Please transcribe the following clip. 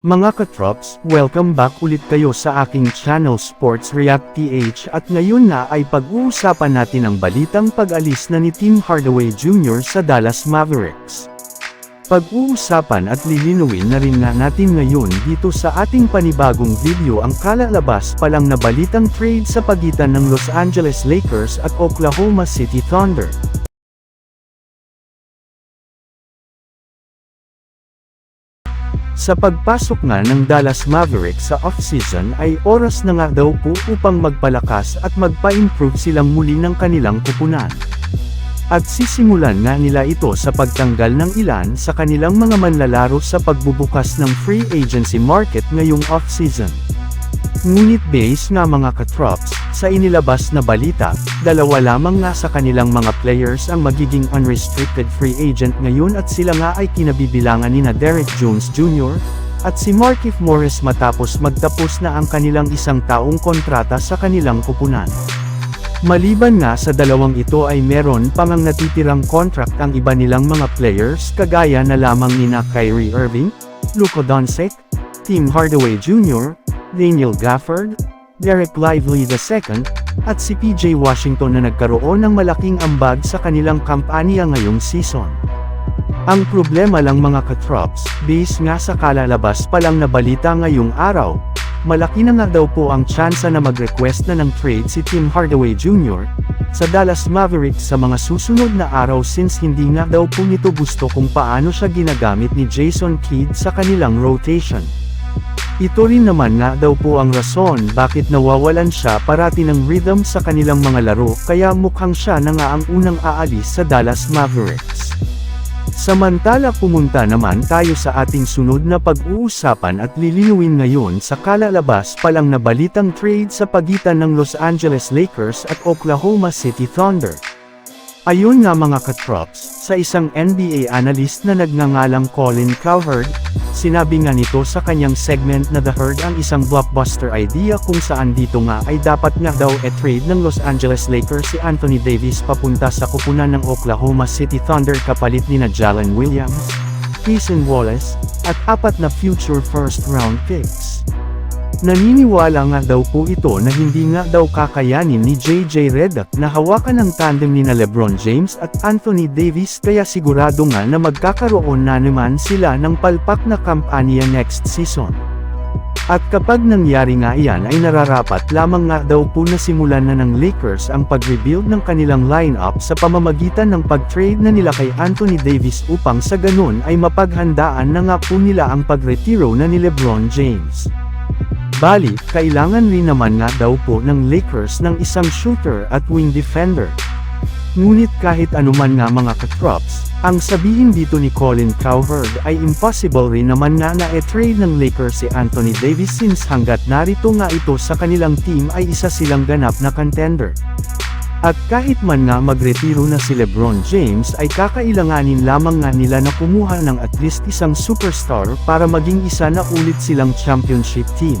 Mga katrops, welcome back ulit kayo sa aking channel Sports React PH at ngayon na ay pag-uusapan natin ang balitang pag-alis na ni Tim Hardaway Jr. sa Dallas Mavericks. Pag-uusapan at lilinuin na rin nga natin ngayon dito sa ating panibagong video ang kalalabas pa lang na balitang trade sa pagitan ng Los Angeles Lakers at Oklahoma City Thunder. Sa pagpasok nga ng Dallas Mavericks sa offseason ay oras na nga daw po upang magpalakas at magpa-improve silang muli ng kanilang kupunan. At sisimulan nga nila ito sa pagtanggal ng ilan sa kanilang mga manlalaro sa pagbubukas ng free agency market ngayong offseason. Ngunit base nga mga katrops, sa inilabas na balita, dalawa lamang nga sa kanilang mga players ang magiging unrestricted free agent ngayon at sila nga ay kinabibilangan ni na Derek Jones Jr. at si Markif Morris matapos magtapos na ang kanilang isang taong kontrata sa kanilang kupunan. Maliban nga sa dalawang ito ay meron pang ang natitirang contract ang iba nilang mga players kagaya na lamang ni na Kyrie Irving, Luka Doncic, Tim Hardaway Jr., Daniel Gafford, Derek Lively II, at si PJ Washington na nagkaroon ng malaking ambag sa kanilang kampanya ngayong season. Ang problema lang mga katrops, base nga sa kalalabas pa lang na balita ngayong araw, malaki na nga daw po ang tsansa na mag-request na ng trade si Tim Hardaway Jr. sa Dallas Mavericks sa mga susunod na araw since hindi nga daw po nito gusto kung paano siya ginagamit ni Jason Kidd sa kanilang rotation. Ito rin naman nga daw po ang rason bakit nawawalan siya parati ng rhythm sa kanilang mga laro kaya mukhang siya na nga ang unang aalis sa Dallas Mavericks. Samantala pumunta naman tayo sa ating sunod na pag-uusapan at lilinuin ngayon sa kalalabas pa lang na balitang trade sa pagitan ng Los Angeles Lakers at Oklahoma City Thunder. Ayun nga mga katrops, sa isang NBA analyst na nagngangalang Colin Cowherd, sinabi nga nito sa kanyang segment na The Herd ang isang blockbuster idea kung saan dito nga ay dapat nga daw e-trade ng Los Angeles Lakers si Anthony Davis papunta sa kupunan ng Oklahoma City Thunder kapalit ni na Jalen Williams, Jason Wallace, at apat na future first round picks. Naniniwala nga daw po ito na hindi nga daw kakayanin ni JJ Redick na hawakan ang tandem ni na Lebron James at Anthony Davis kaya sigurado nga na magkakaroon na naman sila ng palpak na kampanya next season. At kapag nangyari nga iyan ay nararapat lamang nga daw po na simulan na ng Lakers ang pag-rebuild ng kanilang lineup sa pamamagitan ng pag-trade na nila kay Anthony Davis upang sa ganun ay mapaghandaan na nga po nila ang pagretiro na ni Lebron James. Bali, kailangan rin naman nga daw po ng Lakers ng isang shooter at wing defender. Ngunit kahit anuman nga mga katrops, ang sabihin dito ni Colin Cowherd ay impossible rin naman na e-trade ng Lakers si Anthony Davis since hanggat narito nga ito sa kanilang team ay isa silang ganap na contender. At kahit man nga magretiro na si Lebron James ay kakailanganin lamang nga nila na kumuha ng at least isang superstar para maging isa na ulit silang championship team.